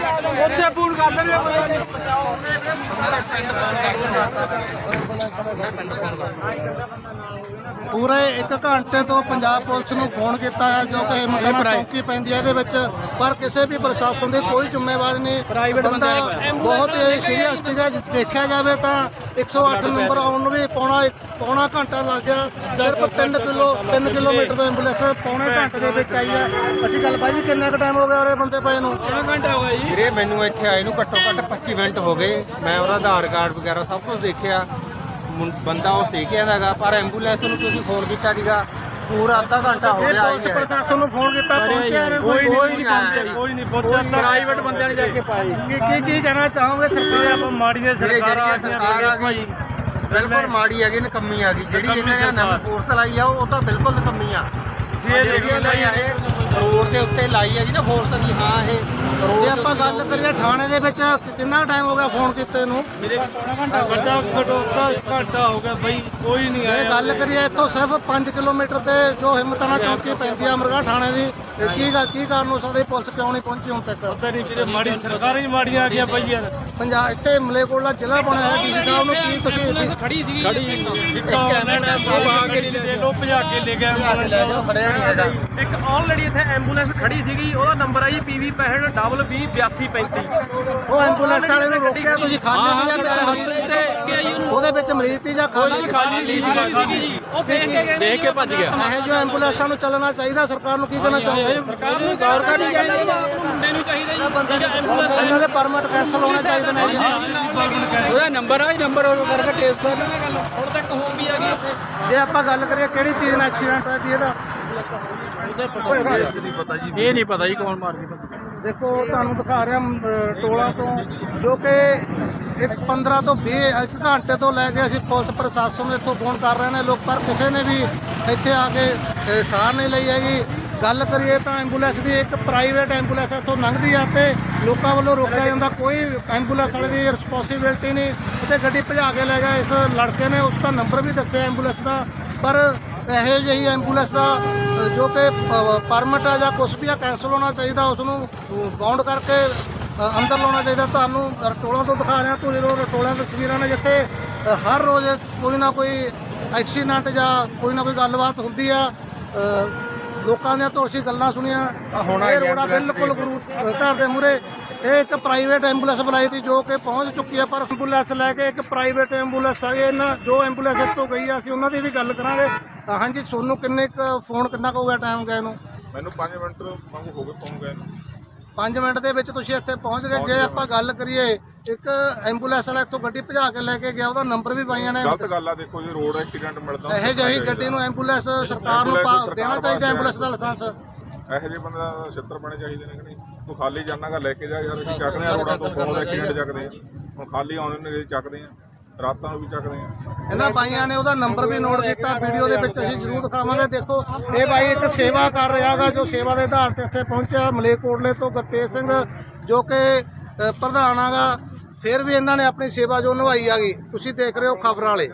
ਉੱਥੇ ਕਰ ਪੂਰੇ 1 ਘੰਟੇ ਤੋਂ ਪੰਜਾਬ ਪੁਲਿਸ ਨੂੰ ਫੋਨ ਕੀਤਾ ਹੈ ਜੋ ਕਿ ਹਿੰਮਤਨਾ ਚੌਂਕੀ ਪੈਂਦੀ ਹੈ ਇਹਦੇ ਵਿੱਚ। ਪਰ ਕਿਸੇ ਵੀ ਪ੍ਰਸ਼ਾਸਨ ਦੀ ਕੋਈ ਜ਼ਿੰਮੇਵਾਰੀ ਨਹੀਂ। ਬੰਦਾ ਬਹੁਤ ਹੀ ਸੀਰੀਅਸ ਸੀਗਾ। ਦੇਖਿਆ ਜਾਵੇ ਤਾਂ 108 ਨੰਬਰ ਆਉਣ ਨੂੰ ਵੀ ਪੌਣਾ ਪੌਣਾ ਘੰਟਾ ਲੱਗ ਗਿਆ। ਸਿਰਫ 3 ਕਿਲੋ 3 ਕਿਲੋਮੀਟਰ ਦਾ ਐਂਬੂਲੈਂਸ ਪੌਣੇ ਘੰਟੇ ਦੇ ਵਿੱਚ ਆਈ ਹੈ। ਅਸੀਂ ਗੱਲ ਬਾਈ ਜੀ ਕਿੰਨਾ ਕੁ ਟਾਈਮ ਹੋ ਗਿਆ ਉਰੇ ਬੰਦੇ ਪਏ ਨੂੰ? ਵੀਰੇ ਮੈਨੂੰ ਇੱਥੇ ਆਏ ਨੂੰ ਘੱਟੋ ਘੱਟ 25 ਮਿੰਟ ਹੋ ਗਏ। ਮੈਂ ਉਹਦਾ ਆਧਾਰ ਕਾਰਡ ਵਗੈਰਾ ਸਭ ਕੁਝ ਦੇਖਿਆ। ਮੁੰ- ਬੰਦਾ ਉਹ ਸੀ ਕੇ ਹੈਗਾ ਪਰ ਐਂਬੂਲੈਂਸ ਨੂੰ ਤੁਸੀਂ ਫੋਨ ਕੀਤਾ ਸੀਗਾ। ਪੂਰਾ ਅੱਧਾ ਘੰਟਾ ਹੋ ਗਿਆ ਪੁਲਿਸ ਪ੍ਰਸ਼ਾਸਨ ਨੂੰ ਫੋਨ ਕੀਤਾ ਪਹੁੰਚਿਆ ਕੋਈ ਨਹੀਂ ਪਹੁੰਚਿਆ ਕੋਈ ਨਹੀਂ ਪਹੁੰਚਿਆ ਪ੍ਰਾਈਵੇਟ ਬੰਦਿਆਂ ਨੇ ਜਾ ਕੇ ਪਾਈ ਕੀ ਕੀ ਕਹਿਣਾ ਚਾਹੋਗੇ? ਸਰਕਾਰ ਆਪਾਂ ਮਾੜੀਆਂ ਸਰਕਾਰਾਂ ਜਿਹੜੀ ਆ ਗਈ ਬਿਲਕੁਲ ਮਾੜੀ ਹੈਗੀ ਨਕੰਮੀ ਆ ਗਈ ਜਿਹੜੀ ਇਹਨਾਂ ਨੇ ਨਵੀਂ। ਫੋਰਸ ਲਾਈ ਆ ਉਹ ਤਾਂ ਬਿਲਕੁਲ ਨਕੰਮੀ ਆ। ਇਹ ਜਿਹੜੀਆਂ ਲਾਈਆਂ ਇਹ ਰੋਡ ਦੇ ਉੱਤੇ ਲਾਈ ਹੈਗੀ ਨਾ ਫੋਰਸ ਵੀ ਹਾਂ ਇਹ ਜੇ ਰੋਡ ਆਪਾਂ ਗੱਲ ਕਰੀਏ ਥਾਣੇ ਦੇ ਵਿੱਚ ਕਿੰਨਾ ਟਾਈਮ ਹੋ ਗਿਆ ਫੋਨ ਕੀਤੇ ਨੂੰ? ਮੇਰੇ ਵੱਡਾ ਘਟੋਤਾ ਘੰਟਾ ਹੋ ਗਿਆ ਬਈ ਕੋਈ ਨਹੀਂ ਜੇ ਆਇਆ ਗੱਲ ਕਰੀਏ ਇੱਥੋਂ ਸਿਰਫ 5 ਕਿਲੋਮੀਟਰ ਤੇ ਜੋ ਹਿੰਮਤਾਨਾ ਚੌਕੀ ਪੈਂਦੀ ਆ ਅਮਰਗੜ੍ਹ ਥਾਣੇ ਦੀ ਇਹ ਕੀ ਗੱਲ ਕੀ ਕਾਰਨ ਹੋ ਸਕਦਾ ਇਹ ਪੁਲਿਸ ਕਿਉਂ ਨਹੀਂ ਪਹੁੰਚੀ ਹੁਣ ਤੱਕ? ਪਤਾ ਨਹੀਂ ਵੀਰੇ ਮਾੜੀ ਸਰਕਾਰਾਂ ਹੀ ਮਾੜੀਆਂ ਆ ਗਈਆਂ ਪਈਆਂ। ਪੰਜਾਬ ਇੱਥੇ ਮਲੇਕੋਟਲਾ ਜ਼ਿਲ੍ਹਾ ਬਣਿਆ ਹੈ ਡੀਸੀ ਸਾਹਿਬ ਨੂੰ ਕੀ ਤੁਸੀਂ ਖੜੀ ਸੀਗੀ। ਖੜੀ ਇੱਕ ਕੈਮਰਾ ਆ ਕੇ ਲੈ ਲੋ ਭਜਾ ਕੇ ਲੈ ਗਿਆ ਨਹੀਂ ਹੈਗਾ ਇੱਕ ਆਲਰੇਡੀ ਇੱਥੇ ਐਂਬੂਲੈਂਸ ਖੜੀ ਸੀਗੀ ਉਹਦਾ ਨੰਬਰ ਆਈ PV 65 ਉਹ ਐਂਬੂਲੈਂਸ ਵਾਲੇ ਨੂੰ ਰੋਕਿਆ ਤੁਸੀਂ ਖਾਲੀ ਨਹੀਂ ਜਾਂ ਵਿੱਚ ਮਰੀਜ਼ ਉਹਦੇ ਵਿੱਚ ਮਰੀਜ਼ ਸੀ ਜਾਂ ਖਾਲੀ ਖਾਲੀ ਸੀ ਉਹ ਦੇਖ ਕੇ ਗਏ ਦੇਖ ਕੇ ਭੱਜ ਗਿਆ। ਇਹ ਜੋ ਐਂਬੂਲੈਂਸਾਂ ਨੂੰ ਚੱਲਣਾ ਚਾਹੀਦਾ ਸਰਕਾਰ ਨੂੰ ਕੀ ਕਹਿਣਾ ਚਾਹੁੰਦੇ? ਸਰਕਾਰ ਨੂੰ ਗੌਰ ਕਰਨੀ ਚਾਹੀਦੀ ਹੈ। ਮੁੰਡੇ ਨੂੰ ਚਾਹੀਦਾ ਜੀ। ਬੰਦਾ ਐਂਬੂਲੈਂਸ ਇਹਨਾਂ ਦੇ ਪਰਮਿਟ ਕੈਂਸਲ ਹੋਣੇ ਚਾਹੀਦੇ ਨੇ ਜੀ। ਉਹਦਾ ਨੰਬਰ ਆ ਨੰਬਰ ਉਹ ਕਰਕੇ ਟੇਸਟ ਕਰ ਹੁਣ ਤੱਕ ਹੋ ਵੀ ਆ ਗਈ ਇੱਥੇ। ਜੇ ਆਪਾਂ ਗੱਲ ਕਰੀਏ ਕਿਹੜੀ ਚੀਜ਼ ਨਾਲ ਐਕਸੀਡੈਂਟ ਹੋਇਆ ਸੀ ਇਹਦਾ? ਇਹ ਨਹੀਂ ਪਤਾ ਜੀ ਕੌਣ ਮਾਰ ਗਿਆ। ਦੇਖੋ ਤੁਹਾਨੂੰ ਦਿਖਾ ਰਿਹਾ ਅਹ, ਟੋਲਾ ਤੋਂ ਜੋ ਕਿ ਇੱਕ 15 ਤੋਂ 20 ਇੱਕ ਘੰਟੇ ਤੋਂ ਲੈ ਕੇ ਅਸੀਂ ਪੁਲਿਸ ਪ੍ਰਸ਼ਾਸਨ ਨੂੰ ਇੱਥੋਂ ਫੋਨ ਕਰ ਰਹੇ ਨੇ ਲੋਕ ਪਰ ਕਿਸੇ ਨੇ ਵੀ ਇੱਥੇ ਆ ਕੇ ਅਹ, ਸਾਰ ਨਹੀਂ ਲਈ ਹੈਗੀ। ਗੱਲ ਕਰੀਏ ਤਾਂ ਐਂਬੂਲੈਂਸ ਦੀ ਇੱਕ ਪ੍ਰਾਈਵੇਟ ਐਂਬੂਲੈਂਸ ਇੱਥੋਂ ਲੰਘਦੀ ਆ ਤੇ ਲੋਕਾਂ ਵੱਲੋਂ ਰੋਕਿਆ ਜਾਂਦਾ ਕੋਈ ਐਂਬੂਲੈਂਸ ਵਾਲੇ ਦੀ ਰਿਸਪੌਂਸਿਬਿਲਟੀ ਨਹੀਂ। ਤੇ ਗੱਡੀ ਭਜਾ ਕੇ ਲੈ ਗਿਆ ਇਸ ਲੜਕੇ ਨੇ ਉਸ ਦਾ ਨੰਬਰ ਵੀ ਦੱਸਿਆ ਐਂਬੂਲੈਂਸ ਦਾ ਪਰ ਇਹੋ ਜਿਹੀ ਐਂਬੂਲੈਂਸ ਦਾ ਜੋ ਕਿ ਪਰਮਿਟ ਆ ਜਾਂ ਕੁਛ ਵੀ ਆ ਕੈਂਸਲ ਹੋਣਾ ਚਾਹੀਦਾ ਉਸ ਨੂੰ ਬਾਉਂਡ ਕਰਕੇ ਅੰਦਰ ਲਾਉਣਾ ਚਾਹੀਦਾ। ਤੁਹਾਨੂੰ ਰਟੋਲਾਂ ਤੋਂ ਦਿਖਾ ਰਿਹਾ ਤੁਸੀਂ ਰੋ ਰਟੋਲਿਆਂ ਦੀ ਤਸਵੀਰਾਂ ਨੇ ਜਿੱਥੇ ਹਰ ਰੋਜ਼ ਕੋਈ ਨਾ ਕੋਈ ਐਕਸੀਡੈਂਟ ਜਾਂ ਕੋਈ ਨਾ ਕੋਈ ਗੱਲਬਾਤ ਹੁੰਦੀ ਆ। ਲੋਕਾਂ ਦੀਆਂ ਤੋਂ ਅਸੀਂ ਗੱਲਾਂ ਸੁਣੀਆਂ। ਹੋਣਾ ਇਹ ਰੋੜਾ ਬਿਲਕੁਲ ਗੁਰੂ ਘਰ ਦੇ ਮੂਰੇ ਇਹ ਇੱਕ ਪ੍ਰਾਈਵੇਟ ਐਂਬੂਲੈਂਸ ਬੁਲਾਈ ਸੀ ਜੋ ਕਿ ਪਹੁੰਚ ਚੁੱਕੀ ਹੈ ਪਰ ਐਂਬੂਲੈਂਸ ਲੈ ਕੇ ਇੱਕ ਪ੍ਰਾਈਵੇਟ ਐਂਬੂਲੈਂਸ ਆ ਇਹਨਾਂ ਜੋ ਐਂਬੂਲੈਂਸ ਇੱਥੋਂ ਗਈ ਆ ਅਸੀਂ ਉਹਨਾਂ ਦੀ ਵੀ ਗੱਲ ਕਰਾਂਗੇ। ਹਾਂਜੀ ਤੁਹਾਨੂੰ ਕਿੰਨੇ ਕੁ ਫੋਨ ਕਿੰਨਾ ਕੁ ਹੋ ਗਿਆ ਟਾਈਮ ਗਏ ਨੂੰ? ਮੈਨੂੰ 5 ਮਿੰਟ ਵਾਂਗੂ ਹੋ ਗਏ ਪਹੁੰਚ ਗਏ ਨੂੰ। 5 ਮਿੰਟ ਦੇ ਵਿੱਚ ਤੁਸੀਂ ਇੱਥੇ ਪਹੁੰਚ ਗਏ। ਜੇ ਆਪਾਂ ਗੱਲ ਕਰੀਏ ਇੱਕ ਐਂਬੂਲੈਂਸ ਵਾਲਾ ਇੱਥੋਂ ਗੱਡੀ ਭਜਾ ਕੇ ਲੈ ਕੇ ਗਿਆ ਉਹਦਾ ਨੰਬਰ ਵੀ ਪਾਈਆਂ ਨੇ। ਗਲਤ ਗੱਲ ਆ ਦੇਖੋ ਜੀ ਰੋਡ ਐਕਸੀਡੈਂਟ ਮਿਲਦਾ ਇਹੋ ਜਿਹੀ ਗੱਡੀ ਨੂੰ ਐਂਬੂਲੈਂਸ ਸਰਕਾਰ ਨੂੰ ਦੇਣਾ ਚਾਹੀਦਾ ਐਂਬੂਲੈਂਸ ਦਾ ਲਾਇਸੈਂਸ। ਇਹੋ ਜਿਹੇ ਬੰਦੇ ਦਾ ਛਿੱਤਰ ਬਣੇ ਚਾਹੀਦੇ ਨੇ ਕਿ ਨਹੀਂ? ਤੂੰ ਖਾਲੀ ਜਾਣਾਗਾ ਲੈ ਕੇ ਜਾ ਯਾਰ ਅਸੀਂ ਚੱਕਦੇ ਆ ਰੋਡਾਂ ਤੋਂ ਬਹੁਤ ਐਕਸੀਡੈਂਟ ਚੱਕਦੇ ਆ ਹੁਣ ਖਾਲੀ ਆਉਂਦੇ ਨੇ ਚੱਕਦੇ ਆ ਰਾਤਾਂ ਨੂੰ ਵੀ ਚੱਕਦੇ ਆ ਇਹਨਾਂ ਬਾਈਆਂ ਨੇ ਉਹਦਾ ਨੰਬਰ ਵੀ ਨੋਟ ਕੀਤਾ ਵੀਡੀਓ ਦੇ ਵਿੱਚ ਅਸੀਂ ਜ਼ਰੂਰ ਦਿਖਾਵਾਂਗੇ। ਦੇਖੋ ਇਹ ਬਾਈ ਇੱਕ ਸੇਵਾ ਕਰ ਰਿਹਾਗਾ ਜੋ ਸੇਵਾ ਦੇ ਆਧਾਰ ਤੇ ਇੱਥੇ ਪਹੁੰਚਿਆ ਮਲੇਕੋਟਲੇ ਤੋਂ ਗੁਰਤੇਜ ਸਿੰਘ ਜੋ ਕਿ ਪ੍ਰਧਾਨ ਆਗਾ ਫਿਰ ਵੀ ਇਹਨਾਂ ਨੇ ਆਪਣੀ ਸੇਵਾ ਜੋ ਨਿਭਾਈ ਆਗੀ ਤੁਸੀਂ ਦੇਖ ਰਹੇ ਹੋ ਖਬਰ ਵਾਲੇ।